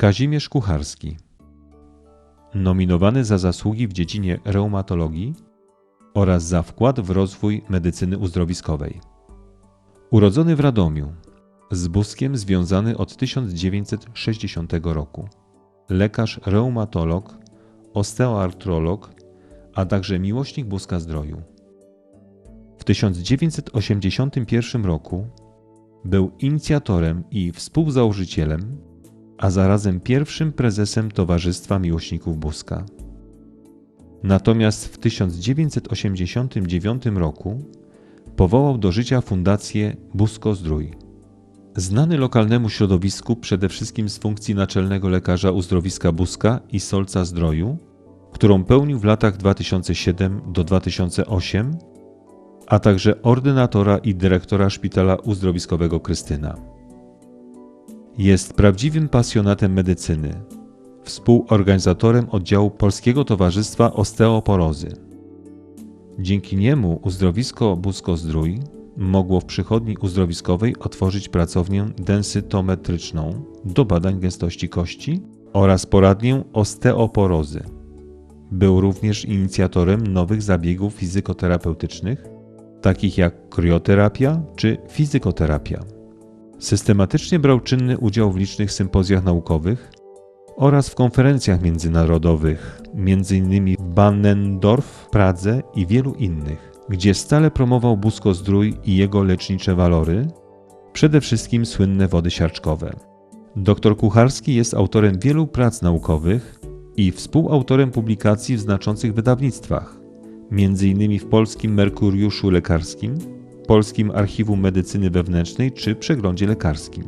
Kazimierz Kucharski. Nominowany za zasługi w dziedzinie reumatologii oraz za wkład w rozwój medycyny uzdrowiskowej. Urodzony w Radomiu, z Buskiem związany od 1960 roku. Lekarz reumatolog, osteoartrolog, a także miłośnik Buska Zdroju. W 1981 roku był inicjatorem i współzałożycielem, a zarazem pierwszym prezesem Towarzystwa Miłośników Buska. Natomiast w 1989 roku powołał do życia Fundację Busko Zdrój. Znany lokalnemu środowisku przede wszystkim z funkcji naczelnego lekarza uzdrowiska Buska i Solca Zdroju, którą pełnił w latach 2007 do 2008, a także ordynatora i dyrektora Szpitala Uzdrowiskowego Krystyna. Jest prawdziwym pasjonatem medycyny, współorganizatorem oddziału Polskiego Towarzystwa Osteoporozy. Dzięki niemu uzdrowisko Busko Zdrój mogło w przychodni uzdrowiskowej otworzyć pracownię densytometryczną do badań gęstości kości oraz poradnię osteoporozy. Był również inicjatorem nowych zabiegów fizykoterapeutycznych, takich jak krioterapia czy fizykoterapia. Systematycznie brał czynny udział w licznych sympozjach naukowych oraz w konferencjach międzynarodowych, m.in. w Bannendorf Pradze i wielu innych, gdzie stale promował Busko Zdrój i jego lecznicze walory, przede wszystkim słynne wody siarczkowe. Dr Kucharski jest autorem wielu prac naukowych i współautorem publikacji w znaczących wydawnictwach, m.in. w Polskim Merkuriuszu Lekarskim, Polskim Archiwum Medycyny Wewnętrznej czy Przeglądzie Lekarskim.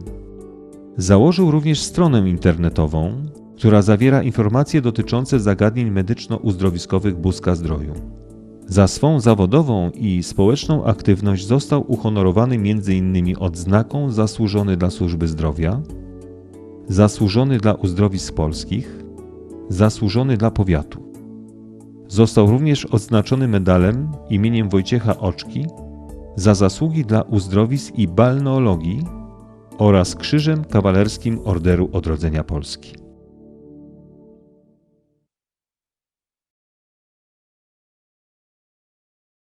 Założył również stronę internetową, która zawiera informacje dotyczące zagadnień medyczno-uzdrowiskowych Buska Zdroju. Za swą zawodową i społeczną aktywność został uhonorowany m.in. odznaką Zasłużony dla Służby Zdrowia, Zasłużony dla Uzdrowisk Polskich, Zasłużony dla Powiatu. Został również odznaczony medalem imieniem Wojciecha Oczki za zasługi dla uzdrowisk i balneologii oraz Krzyżem Kawalerskim Orderu Odrodzenia Polski.